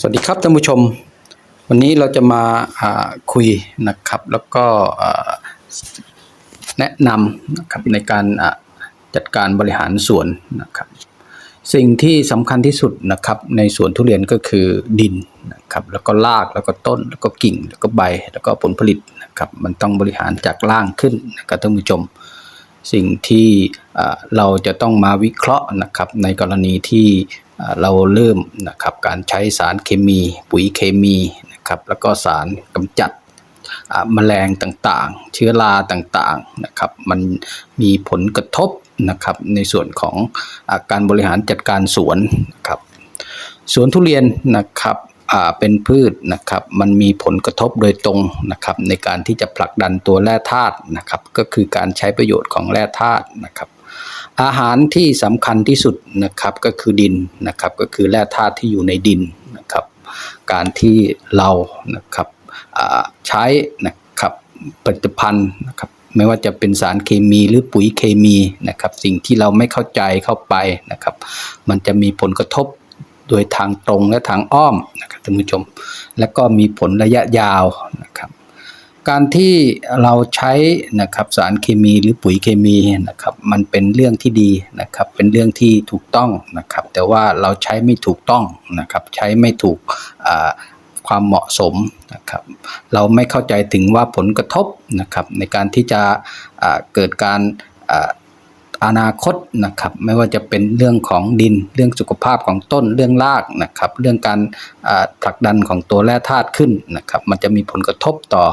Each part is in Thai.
สวัสดีครับท่านผู้ชม วันนี้เราจะมาคุยนะครับ แล้วก็แนะนำนะครับในการจัดการบริหารสวนนะครับ สิ่งที่สำคัญที่สุดนะครับ ในสวนทุเรียนก็คือดินนะครับแล้วก็รากแล้วก็ต้นแล้วก็กิ่ง แล้วก็ใบแล้วก็ผลผลิตนะครับ มันต้องบริหารจากล่างขึ้นนะครับท่านผู้ชมสิ่งที่เราจะต้องมาวิเคราะห์นะครับ ในกรณีที่ เราเริ่มนะครับการใช้สารเคมี ปุ๋ยเคมีนะครับแล้วก็สารกำจัดอ่าแมลงต่างๆ เชื้อราต่างๆนะครับมันมีผลกระทบนะครับในส่วนของอาการบริหารจัดการสวนนะครับสวนทุเรียนนะครับเป็นพืชนะครับมันมีผลกระทบโดยตรงนะครับในการที่จะผลักดันตัวแร่ธาตุนะครับก็คือการใช้ประโยชน์ของแร่ธาตุนะครับ อาหารที่สำคัญที่สุดนะครับก็คือดินนะครับก็คือแร่ธาตุที่อยู่ในดินนะครับการที่เรานะครับใช้นะครับผลิตภัณฑ์นะครับไม่ว่าจะเป็นสารเคมีหรือปุ๋ยเคมีนะครับสิ่งที่เราไม่เข้าใจเข้าไปนะครับมันจะมีผลกระทบโดยทางตรงและทางอ้อมนะครับท่านผู้ชม และก็มีผลระยะยาวนะครับ การที่เราใช้นะครับสารเคมีหรือปุ๋ยเคมีนะครับมันเป็นเรื่องที่ดีนะครับเป็นเรื่องที่ถูกต้องนะครับแต่ว่าเราใช้ไม่ถูกต้องนะครับใช้ไม่ถูกความเหมาะสมนะครับเราไม่เข้าใจถึงว่าผลกระทบนะครับในการที่จะะเกิดการ อนาคตนะครับ ไม่ว่าจะเป็นเรื่องของดินเรื่องสุขภาพของต้นเรื่องรากนะครับ เรื่องการผลักดันของตัวแร่ธาตุขึ้นนะครับ มันจะมีผลกระทบต่อ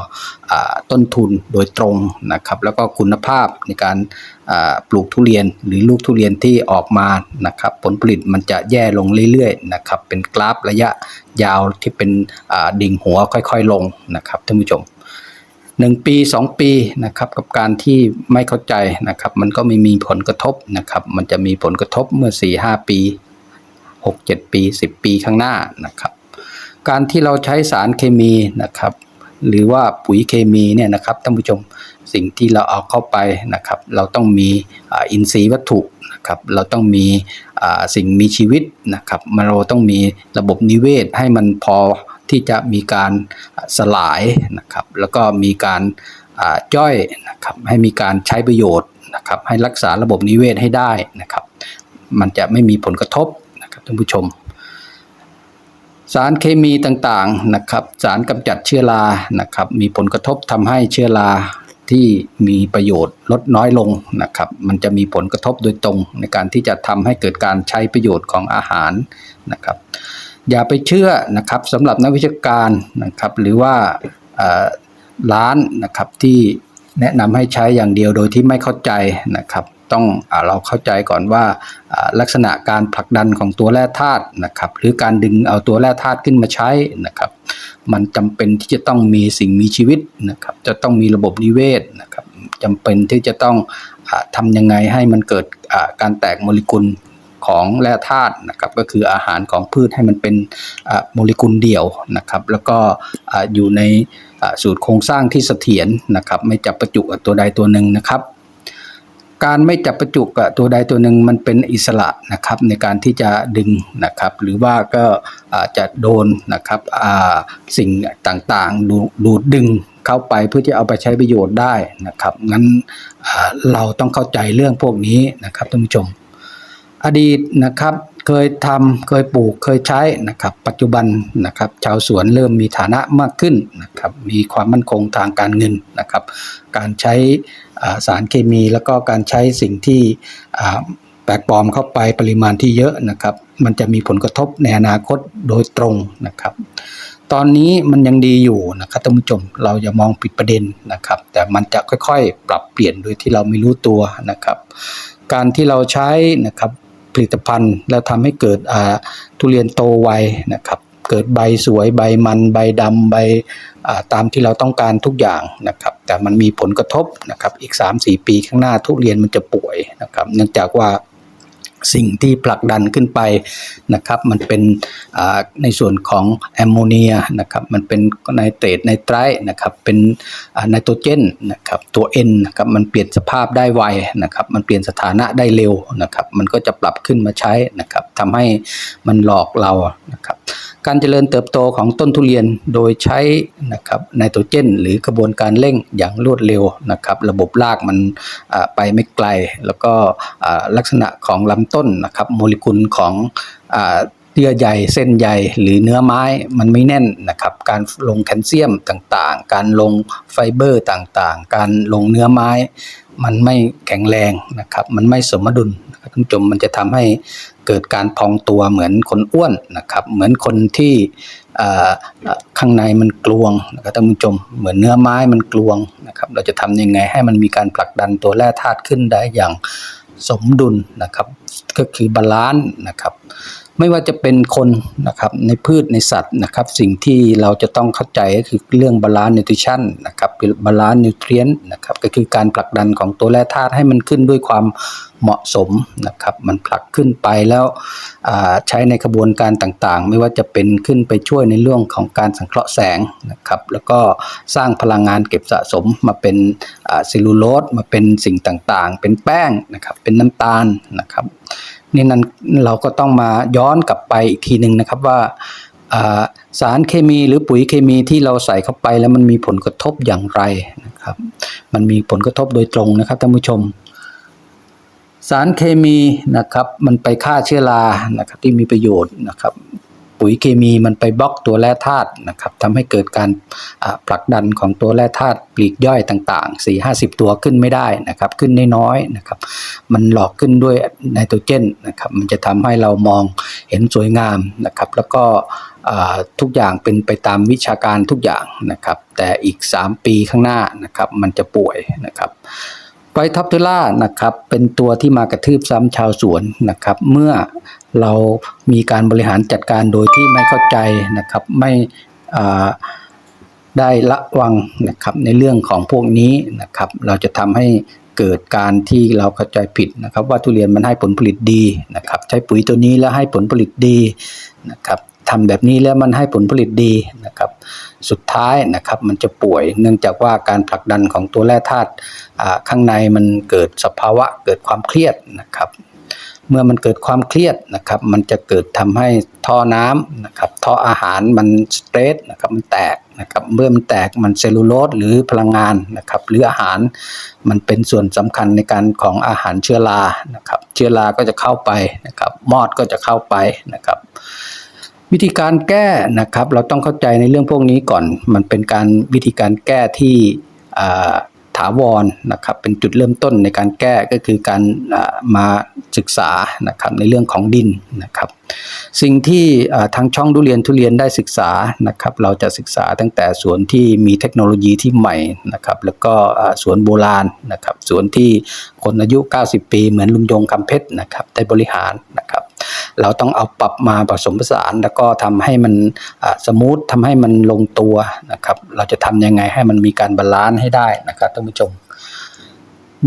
อต้นทุนโดยตรงนะครับ แล้วก็คุณภาพในการปลูกทุเรียนหรือลูกทุเรียนที่ออกมานะครับ ผลผลิตมันจะแย่ลงเรื่อยๆนะครับ เป็นกราฟระยะยาวที่เป็นดิ่งหัวค่อยๆลงนะครับท่านผู้ชม หนึ่งปีสองปีนะครับกับการที่ไม่เข้าใจนะครับ มันก็ไม่มีผลกระทบนะครับ มันจะมีผลกระทบเมื่อสี่ห้าปีหกเจ็ดปีสิบปีข้างหน้านะครับ การที่เราใช้สารเคมีนะครับ หรือว่าปุ๋ยเคมีเนี่ยนะครับท่านผู้ชมสิ่งที่เราเอาเข้าไปนะครับ เราต้องมีอินทรีย์วัตถุนะครับเราต้องมีสิ่งมีชีวิตนะครับมันเราต้องมีระบบนิเวศให้มันพอที่จะมีการสลายนะครับ แล้วก็มีการย่อยนะครับให้มีการใช้ประโยชน์นะครับให้รักษาระบบนิเวศให้ได้นะครับ มันจะไม่มีผลกระทบนะครับท่านผู้ชม สารเคมีต่างๆนะครับสารกำจัดเชื้อรานะครับมีผลกระทบทำให้เชื้อราที่มีประโยชน์ลดน้อยลงนะครับ มันจะมีผลกระทบโดยตรงในการที่จะทำให้เกิดการใช้ประโยชน์ของอาหารนะครับ อย่าไปเชื่อนะครับสำหรับนักวิชาการนะครับหรือว่าร้านนะครับที่แนะนำให้ใช้อย่างเดียวโดยที่ไม่เข้าใจนะครับ ต้องอเราเข้าใจก่อนว่าลักษณะการผลักดันของตัวแร่ธาตุนะครับ หรือการดึงเอาตัวแร่ธาตุขึ้นมาใช้นะครับ มันจำเป็นที่จะต้องมีสิ่งมีชีวิตนะครับ จะต้องมีระบบนิเวศนะครับจำเป็นที่จะต้องอาทำยังไงให้มันเกิดการแตกโมเลกุลของแร่ธาตุนะครับก็คืออาหารของพืชให้มันเป็นโมเลกุลเดี่ยวนะครับ แล้วก็ออยู่ในสูตรโครงสร้างที่เสถียรนะครับ ไม่จับประจุตัวใดตัวหนึ่งนะครับ การไม่จับประจุกับตัวใดตัวหนึ่งมันเป็นอิสระนะครับในการที่จะดึงนะครับ หรือว่าก็จะโดนนะครับสิ่งต่างๆ ดูดดึงเข้าไปเพื่อที่เอาไปใช้ประโยชน์ได้นะครับงั้นเราต้องเข้าใจเรื่องพวกนี้นะครับท่านผู้ชม อดีตนะครับเคยทำเคยปลูกเคยใช้นะครับปัจจุบันนะครับชาวสวนเริ่มมีฐานะมากขึ้นนะครับมีความมั่นคงทางการเงินนะครับ การใช้ สารเคมี แล้วก็การใช้สิ่งที่แปลกปลอมเข้าไปปริมาณที่เยอะนะครับ มันจะมีผลกระทบในอนาคตโดยตรงนะครับ ตอนนี้มันยังดีอยู่นะครับท่านผู้ชมเราอย่ามองผิดประเด็นนะครับ แต่มันจะค่อยๆ ปรับเปลี่ยนโดยที่เราไม่รู้ตัวนะครับ การที่เราใช้นะครับผลิตภัณฑ์แล้วทำให้เกิดทุเรียนโตไวนะครับ เกิดใบสวยใบมันใบดำใบตามที่เราต้องการทุกอย่างนะครับแต่มันมีผลกระทบนะครับอีก 3-4 ปีข้างหน้าทุเรียนมันจะป่วยนะครับเนื่องจากว่าสิ่งที่ผลักดันขึ้นไปนะครับมันเป็นในส่วนของแอมโมเนียนะครับมันเป็นไนเตรตไนไตรท์นะครับเป็นไนโตรเจนนะครับตัว N นะครับมันเปลี่ยนสภาพได้ไวนะครับมันเปลี่ยนสถานะได้เร็วนะครับมันก็จะปรับขึ้นมาใช้นะครับทำให้มันหลอกเรานะครับการเจริญเติบโตของต้นทุเรียนโดยใช้นะครับไนโตรเจน หรือกระบวนการเร่งอย่างรวดเร็วนะครับ ระบบรากมันไปไม่ไกล แล้วก็ลักษณะของลำต้นนะครับโมเลกุลของเยื่อใยเส้นใยหรือเนื้อไม้มันไม่แน่นนะครับ การลงแคลเซียมต่างๆ การลงไฟเบอร์ต่างๆ การลงเนื้อไม้มันไม่แข็งแรงนะครับ มันไม่สมดุลท่านผู้ชมมันจะทำให้ เกิดการพองตัวเหมือนคนอ้วนนะครับ เหมือนคนที่ข้างในมันกลวงนะครับท่านผู้ชมเหมือนเนื้อไม้มันกลวงนะครับ เราจะทำยังไงให้มันมีการผลักดันตัวแร่ธาตุขึ้นได้อย่างสมดุลนะครับ ก็คือบาลานซ์นะครับ ไม่ว่าจะเป็นคนนะครับในพืชในสัตว์นะครับ สิ่งที่เราจะต้องเข้าใจก็คือเรื่องบาลานซ์นิวทริชั่นนะครับบาลานซ์นิวเทรียนนะครับก็คือการผลักดันของตัวแร่ธาตุให้มันขึ้นด้วยความเหมาะสมนะครับมันผลักขึ้นไปแล้วใช้ในกระบวนการต่างๆ ไม่ว่าจะเป็นขึ้นไปช่วยในเรื่องของการสังเคราะห์แสงนะครับแล้วก็สร้างพลังงานเก็บสะสมมาเป็นเซลลูโลสมาเป็นสิ่งต่างๆ เป็นแป้งนะครับเป็นน้ำตาลนะครับ นี่นั้นเราก็ต้องมาย้อนกลับไปอีกทีหนึ่งนะครับว่าอ่าสารเคมีหรือปุ๋ยเคมีที่เราใส่เข้าไปแล้วมันมีผลกระทบอย่างไรนะครับ มันมีผลกระทบโดยตรงนะครับท่านผู้ชม สารเคมีนะครับมันไปฆ่าเชื้อรานะครับที่มีประโยชน์นะครับ ปุ๋ยเคมีมันไปบล็อกตัวแร่ธาตุนะครับทำให้เกิดการผลักดันของตัวแร่ธาตุปลีกย่อยต่าง ๆ 4 50 ตัวขึ้นไม่ได้นะครับ ขึ้นน้อยๆนะครับ มันหลอกขึ้นด้วยไนโตรเจนนะครับ มันจะทำให้เรามองเห็นสวยงามนะครับ แล้วก็ทุกอย่างเป็นไปตามวิชาการทุกอย่างนะครับ แต่อีก 3 ปีข้างหน้านะครับ มันจะป่วยนะครับไฟท็อปเทล่านะครับเป็นตัวที่มากระทืบซ้ำชาวสวนนะครับ เมื่อ เรามีการบริหารจัดการโดยที่ไม่เข้าใจนะครับไม่ได้ระวังนะครับในเรื่องของพวกนี้นะครับ เราจะทำให้เกิดการที่เราเข้าใจผิดนะครับ ว่าทุเรียนมันให้ผลผลิตดีนะครับ ใช้ปุ๋ยตัวนี้แล้วให้ผลผลิตดีนะครับทำแบบนี้แล้วมันให้ผลผลิตดีนะครับ สุดท้ายนะครับมันจะป่วยเนื่องจากว่าการผลักดันของตัวแร่ธาตุข้างในมันเกิดสภาวะเกิดความเครียดนะครับ เมื่อมันเกิดความเครียดนะครับ มันจะเกิดทำให้ท่อน้ำนะครับท่ออาหารมันสเตรสนะครับมันแตกนะครับเมื่อมันแตกมันเซลลูโลสหรือพลังงานนะครับหรืออาหารมันเป็นส่วนสำคัญในการของอาหารเชื้อรานะครับเชื้อราก็จะเข้าไปนะครับมอดก็จะเข้าไปนะครับ วิธีการแก้นะครับ เราต้องเข้าใจในเรื่องพวกนี้ก่อน มันเป็นการวิธีการแก้ที่ ถาวรนะครับเป็นจุดเริ่มต้นในการแก้ก็คือการมาศึกษานะครับในเรื่องของดินนะครับ สิ่งที่ทางช่องทุเรียนทุเรียนได้ศึกษานะครับเราจะศึกษาตั้งแต่สวนที่มีเทคโนโลยีที่ใหม่นะครับแล้วก็สวนโบราณนะครับสวนที่คนอายุ 90 ปีเหมือนลุงยงคำเพชรนะครับได้บริหารนะครับ เราต้องเอาปรับมาผสมผสานแล้วก็ทำให้มันสมูททำให้มันลงตัวนะครับ เราจะทำยังไงให้มันมีการบาลานซ์ให้ได้นะครับท่านผู้ชม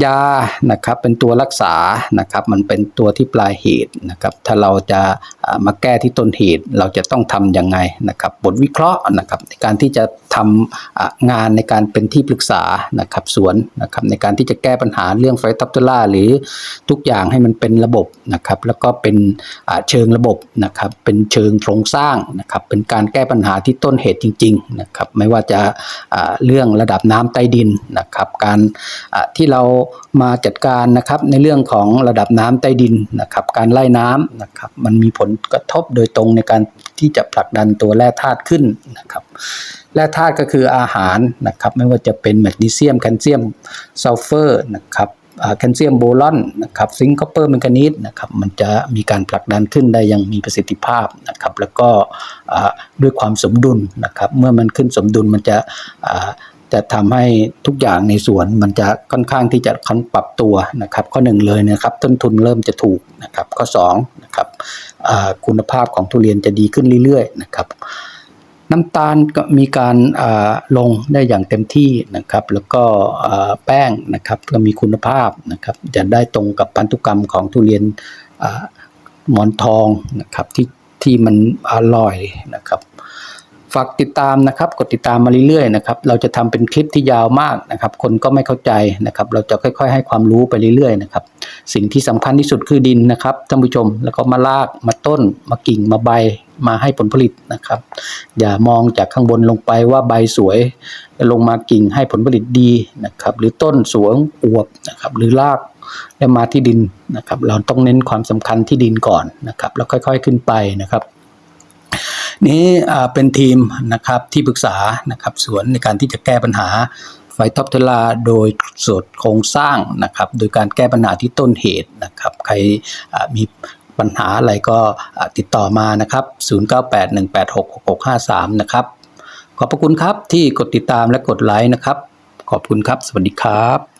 ยานะครับเป็นตัวรักษานะครับ มันเป็นตัวที่ปลายเหตุนะครับ ถ้าเราจะมาแก้ที่ต้นเหตุเราจะต้องทำยังไงนะครับ บทวิเคราะห์นะครับในการที่จะทำอ่างานในการเป็นที่ปรึกษานะครับสวนนะครับในการที่จะแก้ปัญหาเรื่องไฟทับเทล่าหรือทุกอย่างให้มันเป็นระบบนะครับ แล้วก็เป็นเชิงระบบนะครับ เป็นเชิงโครงสร้างนะครับ เป็นการแก้ปัญหาที่ต้นเหตุจริง ๆ นะครับ ไม่ว่าจะเรื่องระดับน้ำใต้ดินนะครับ การที่เรามาจัดการนะครับในเรื่องของระดับน้ำใต้ดินนะครับ การไล่น้ำนะครับ มันมีผลกระทบโดยตรงในการที่จะผลักดันตัวแร่ธาตุขึ้นนะครับแร่ธาตุก็คืออาหารนะครับ ไม่ว่าจะเป็นแมกนีเซียมแคลเซียมซัลเฟอร์นะครับแคลเซียมโบรอนนะครับซิงค์คอปเปอร์แมงกานีสนะครับมันจะมีการผลักดันขึ้นได้อย่างมีประสิทธิภาพนะครับแล้วก็ด้วยความสมดุลนะครับเมื่อมันขึ้นสมดุลมันจะ จะทำให้ทุกอย่างในสวนมันจะค่อนข้างที่จะคันปรับตัวนะครับข้อหนึ่งเลยนะครับต้นทุนเริ่มจะถูกนะครับข้อสองนะครับคุณภาพของทุเรียนจะดีขึ้นเรื่อยๆนะครับน้ำตาลก็มีการลงได้อย่างเต็มที่นะครับ แล้วก็แป้งนะครับก็มีคุณภาพนะครับจะได้ตรงกับพันธุกรรมของทุเรียนอ่าหมอนทองนะครับที่ที่มันอร่อยนะครับ ฝากติดตามนะครับ กดติดตามมาเรื่อยๆนะครับเราจะทำเป็นคลิปที่ยาวมากนะครับ คนก็ไม่เข้าใจนะครับ เราจะค่อย ๆ ให้ความรู้ไปเรื่อยๆนะครับ สิ่งที่สำคัญที่สุดคือดินนะครับท่านผู้ชมแล้วก็มาลากมาต้น มากิ่งมาใบมาให้ผลผลิตนะครับ อย่ามองจากข้างบนลงไปว่าใบสวยแล้วลงมากิ่งให้ผลผลิตดีนะครับ หรือต้นสวยอวบนะครับ หรือรากแล้วมาที่ดินนะครับ เราต้องเน้นความสำคัญที่ดินก่อนนะครับ แล้วค่อย ๆ ขึ้นไปนะครับ นี้เป็นทีมนะครับที่ปรึกษานะครับส่วนในการที่จะแก้ปัญหาไฟท็อปเทลาโดยส่วนโครงสร้างนะครับ โดยการแก้ปัญหาที่ต้นเหตุนะครับ ใครมีปัญหาอะไรก็ติดต่อมานะครับ 0981866653 นะครับ ขอบพระคุณครับที่กดติดตามและกดไลค์นะครับ ขอบคุณครับ สวัสดีครับ